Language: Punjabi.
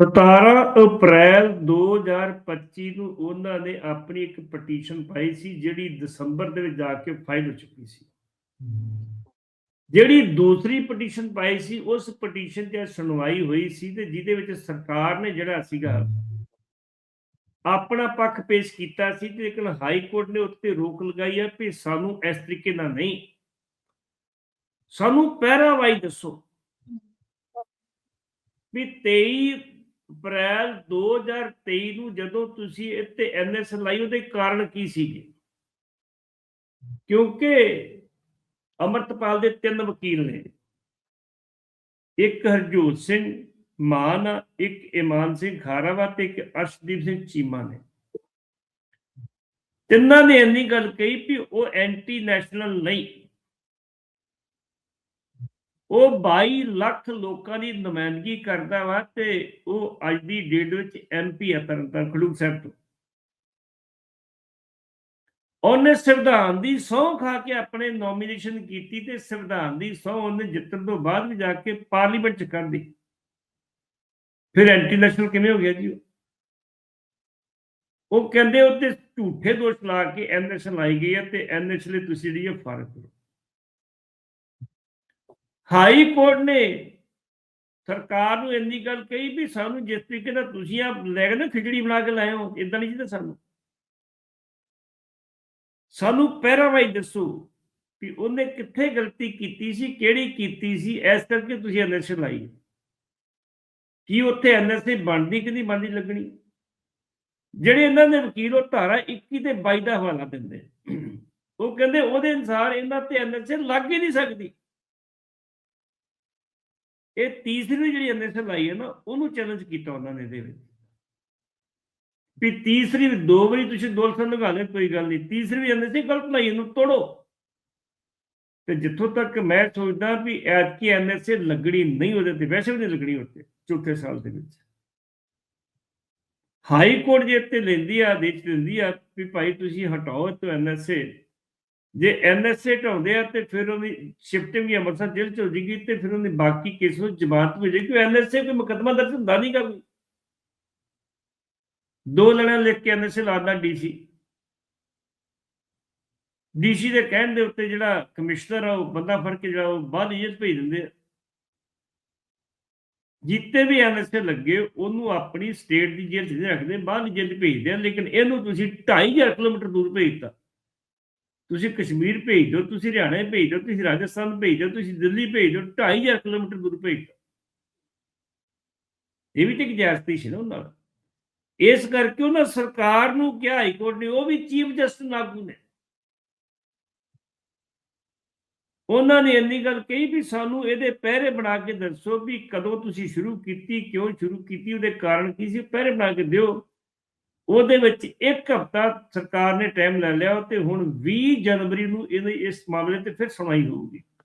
17 ਅਪ੍ਰੈਲ 2025 ਨੂੰ ਉਹਨਾਂ ਨੇ ਆਪਣੀ ਇੱਕ ਪਟੀਸ਼ਨ ਪਾਈ ਸੀ, ਜਿਹੜੀ ਦਸੰਬਰ ਦੇ ਵਿੱਚ ਜਾ ਕੇ ਫਾਈਲ ਹੋ ਚੁੱਕੀ ਸੀ। ਜਿਹੜੀ ਦੂਸਰੀ ਪਟੀਸ਼ਨ ਪਾਈ ਸੀ, ਉਸ ਪਟੀਸ਼ਨ ਤੇ ਸੁਣਵਾਈ ਹੋਈ ਸੀ ਤੇ ਜਿਹਦੇ ਵਿੱਚ ਸਰਕਾਰ ਨੇ ਜਿਹੜਾ ਸੀਗਾ ਆਪਣਾ ਪੱਖ ਪੇਸ਼ ਕੀਤਾ ਸੀ ਤੇ ਲੇਕਿਨ ਹਾਈ ਕੋਰਟ ਨੇ ਉੱਤੇ ਰੋਕ ਲਗਾਈ ਹੈ ਕਿ ਸਾਨੂੰ ਇਸ ਤਰੀਕੇ ਨਾਲ ਨਹੀਂ। ਸਾਨੂੰ ਪਹਿਰਾਵਾਈ ਦੱਸੋ ਵੀ 23 ਅਪ੍ਰੈਲ 2023 ਨੂੰ ਜਦੋਂ ਤੁਸੀਂ ਇੱਥੇ ਐਨਐਸ ਲਾਈ ਉਹਦੇ ਕਾਰਨ ਕੀ ਸੀਗੇ? ਕਿਉਂਕਿ ਅਮਰਤਪਾਲ ਦੇ ਤਿੰਨ ਵਕੀਲ ਨੇ। ਇੱਕ ਹਰਜੋਤ ਸਿੰਘ ਮਾਨ ਆ, ਇੱਕ ਇਮਾਨ ਸਿੰਘ ਖਾਰਾਵਾ ਤੇ ਇੱਕ ਅਰਸ਼ਦੀਪ ਸਿੰਘ ਚੀਮਾ ਨੇ। ਤਿੰਨਾਂ ਨੇ ਇੰਨੀ ਗੱਲ ਕਹੀ ਵੀ ਉਹ ਐਂਟੀ ਨੈਸ਼ਨਲ ਨਹੀਂ। ਉਹ 22 ਲੱਖ ਲੋਕਾਂ ਦੀ ਨੁਮਾਇੰਦਗੀ ਕਰਦਾ ਵਾ ਤੇ ਉਹ ਅੱਜ ਦੀ ਡੇਟ ਵਿੱਚ ਐਮਪੀ ਹੈ ਤਰਨਤਾਰਨ ਖਡੂਰ ਸਾਹਿਬ ਤੋਂ। ਉਹਨੇ ਸੰਵਿਧਾਨ ਦੀ ਸਹੁੰ ਖਾ ਕੇ ਆਪਣੇ ਨੋਮੀਨੇਸ਼ਨ ਕੀਤੀ ਤੇ ਸੰਵਿਧਾਨ ਦੀ ਸਹੁੰ ਉਹਨੇ ਜਿੱਤਣ ਤੋਂ ਬਾਅਦ ਵੀ ਜਾ ਕੇ ਪਾਰਲੀਮੈਂਟ ਚ ਕਰ ਦਿੱਤੀ। ਫਿਰ ਐਂਟੀ ਨੈਸ਼ਨਲ ਕਿਵੇਂ ਹੋ ਗਿਆ ਜੀ ਉਹ? ਉਹ ਕਹਿੰਦੇ ਉੱਤੇ ਝੂਠੇ ਦੋਸ਼ ਲਾ ਕੇ ਐਨਐਸਐਲ ਲਾਈ ਗਈ ਹੈ ਤੇ ਐਨਐਸਐਲ ਲਈ ਤੁਸੀਂ ਜਿਹੜੀ ਹੈ ਫਾਰਗ ਕਰੋ ਹਾਈ ਕੋਰਟ ਨੇ ਸਰਕਾਰ ਨੂੰ ਇੰਨੀ ਗੱਲ ਕਹੀ ਵੀ ਸਾਨੂੰ ਜਿਸ ਤਰੀਕੇ ਨਾਲ ਤੁਸੀਂ ਆ ਲੈ ਕੇ ਨਾ ਖਿਚੜੀ ਬਣਾ ਕੇ ਲਾਏ ਹੋ ਇਦਾਂ ਨਹੀਂ ਜੀ ਸਾਨੂੰ। ਸਾਨੂੰ ਪਹਿਰਾਵਾਈ ਦੱਸੋ ਵੀ ਉਹਨੇ ਕਿੱਥੇ ਗਲਤੀ ਕੀਤੀ ਸੀ, ਕਿਹੜੀ ਕੀਤੀ ਸੀ, ਇਸ ਕਰਕੇ ਤੁਸੀਂ ਐਨਐਸਏ ਲਾਈ ਕੀ ਉੱਥੇ ਐਨਐਸਏ ਬਣਦੀ ਕਿ ਨਹੀਂ ਬਣਦੀ ਲੱਗਣੀ? ਜਿਹੜੇ ਇਹਨਾਂ ਦੇ ਵਕੀਲ ਉਹ ਧਾਰਾ 21 ਤੇ 22 ਦਾ ਹਵਾਲਾ ਦਿੰਦੇ। ਉਹ ਕਹਿੰਦੇ ਉਹਦੇ ਅਨਸਾਰ ਇਹਨਾਂ ਤੇ ਐਨਐਸਏ ਲੱਗ ਹੀ ਨਹੀਂ ਸਕਦੀ। ਇਹ ਤੀਸਰੀ ਜਿਹੜੀ ਐਨਐਸਏ ਲਾਈ ਹੈ ਨਾ, ਉਹਨੂੰ ਚੈਲੰਜ ਕੀਤਾ ਉਹਨਾਂ ਨੇ ਇਹਦੇ ਵਿੱਚ। ਵੀ ਤੀਸਰੀ ਦੋ ਵਾਰੀ ਤੁਸੀਂ ਦੋਲਸਨ ਲਗਾ ਲੈ ਕੋਈ ਗੱਲ ਨਹੀਂ। ਤੀਸਰੀ ਵੀ ਐਨਐਸਏ ਗਲਤ ਲਾਈ ਇਹਨੂੰ, ਤੋੜੋ। ਤੇ ਜਿੱਥੋਂ ਤੱਕ ਮੈਂ ਸੋਚਦਾ ਵੀ ਐਤਕੀ ਐਨਐਸਏ ਲੱਗਣੀ ਨਹੀਂ ਉਹਦੇ ਤੇ, ਵੈਸੇ ਵੀ ਨਹੀਂ ਲੱਗਣੀ ਉੱਤੇ ਚੌਥੇ ਸਾਲ ਦੇ ਵਿੱਚ। ਹਾਈ ਕੋਰਟ ਜੇ ਤੇ ਲੈਂਦੀ ਆ ਆਦੇਸ਼ ਲੈਂਦੀ ਆ, ਵੀ ਭਾਈ ਤੁਸੀਂ ਹਟਾਓ ਇਹ ਤੋਂ ਐਨਐਸਏ ਜੇ ਐਨਐਸਏ ਹਟਾਉਂਦੇ ਆ ਤੇ ਫਿਰ ਉਹਦੀ ਸ਼ਿਫਟਿੰਗ ਵੀ ਅੰਮ੍ਰਿਤਸਰ ਜੇਲ੍ਹ ਚ ਹੋ ਜੇਗੀ ਤੇ ਫਿਰ ਉਹਦੀ ਬਾਕੀ ਕੇਸ ਨੂੰ ਜ਼ਮਾਨਤ ਹੋ ਜਾਏਗੀ ਐਨਐਸਏ ਕੋਈ ਮੁਕੱਦਮਾ ਦਰਜ ਹੁੰਦਾ ਨਹੀਂ ਕੋਈ। ਦੋ ਲੜਾਂ ਲਿਖ ਕੇ ਐਨਐਸਏ ਲਾਦਾ ਡੀਸੀ ਡੀਸੀ ਦੇ ਕਹਿਣ ਦੇ ਉੱਤੇ ਜਿਹੜਾ ਕਮਿਸ਼ਨਰ ਆ, ਉਹ ਬੰਦਾ ਫੜ ਕੇ ਜਿਹੜਾ ਉਹ ਬਾਹਰ ਜੇਲ੍ਹ ਭੇਜ ਦਿੰਦੇ ਆ। ਜਿੱਤੇ ਵੀ ਐਨਐਸਏ ਲੱਗੇ, ਉਹਨੂੰ ਆਪਣੀ ਸਟੇਟ ਦੀ ਜੇਲ੍ਹ 'ਚ ਰੱਖਦੇ ਬਾਹਰ ਜੇਲ੍ਹ ਭੇਜਦੇ ਆ, ਲੇਕਿਨ ਇਹਨੂੰ ਤੁਸੀਂ 2500 ਕਿਲੋਮੀਟਰ ਦੂਰ ਭੇਜਤਾ ਤੁਸੀਂ ਕਸ਼ਮੀਰ ਭੇਜ ਦਿਓ, ਤੁਸੀਂ ਹਰਿਆਣਾ ਭੇਜ ਦਿਓ, ਤੁਸੀਂ ਰਾਜਸਥਾਨ ਭੇਜ ਦਿਓ, ਤੁਸੀਂ ਦਿੱਲੀ ਭੇਜ ਦਿਓ 2500 ਕਿਲੋਮੀਟਰ ਦੂਰ ਭੇਜਤਾ ਇਹ ਵੀ ਤੇ ਇੱਕ ਸੀ ਨਾ ਉਹਨਾਂ ਨਾਲ ਇਸ ਕਰਕੇ ਉਹਨਾਂ ਸਰਕਾਰ ਨੂੰ ਕਿਹਾ ਹਾਈ ਕੋਰਟ ਨੇ, ਉਹ ਵੀ ਚੀਫ ਜਸਟਿਸ ਲਾਗੂ ਨੇ। ਉਹਨਾਂ ਨੇ ਇੰਨੀ ਗੱਲ ਕਹੀ ਵੀ ਸਾਨੂੰ ਇਹਦੇ ਪਹਿਰੇ ਬਣਾ ਕੇ ਦੱਸੋ ਵੀ ਕਦੋਂ ਤੁਸੀਂ ਸ਼ੁਰੂ ਕੀਤੀ, ਕਿਉਂ ਸ਼ੁਰੂ ਕੀਤੀ, ਉਹਦੇ ਕਾਰਨ ਕੀ ਸੀ ਪਹਿਰੇ ਬਣਾ ਕੇ ਦਿਓ। ਉਹਦੇ ਵਿੱਚ ਇੱਕ ਹਫ਼ਤਾ ਸਰਕਾਰ ਨੇ ਟਾਈਮ ਲੈ ਲਿਆ ਤੇ ਹੁਣ 20 ਜਨਵਰੀ ਨੂੰ ਇਹਦੇ ਇਸ ਮਾਮਲੇ ਤੇ ਫਿਰ ਸੁਣਵਾਈ ਹੋਊਗੀ।